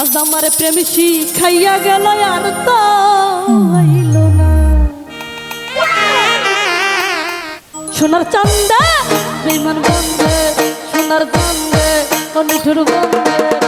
আজ আমার প্রেম শিখাইয়া গেল আর তাইল না। সোনার চান্দা বেমান বন্ধে সোনার বন্ধে অনিঠুর বন্ধে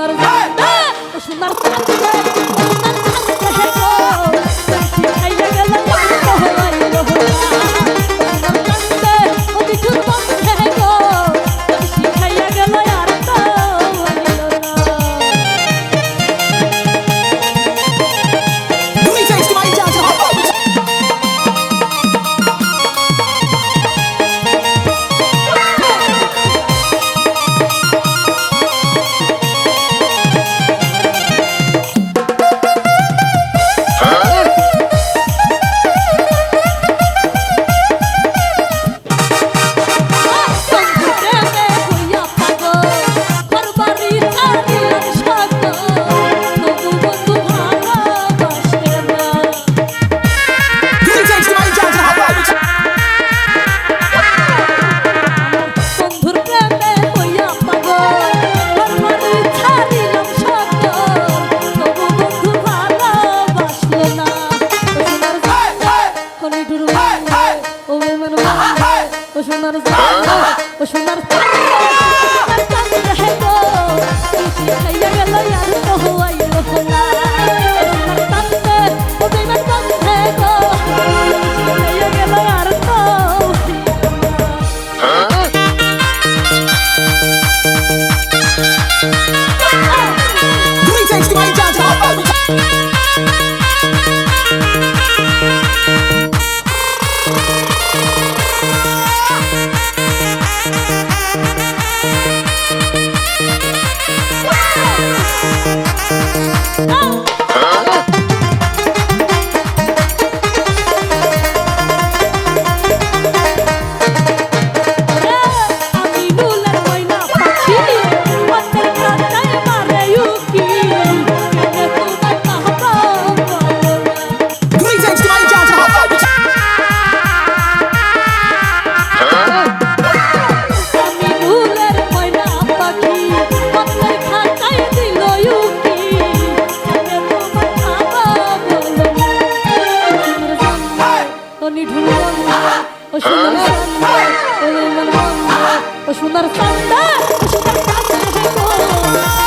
সোনার সোনার ও সোনার হয়ে গেল আর তো হওয়াই না নিঠুর বন্ধা ও সুন্দর সন্ধ্যা ও নির্মল বন্ধা ও সুন্দর সন্ধ্যা ও সুন্দর সন্ধ্যা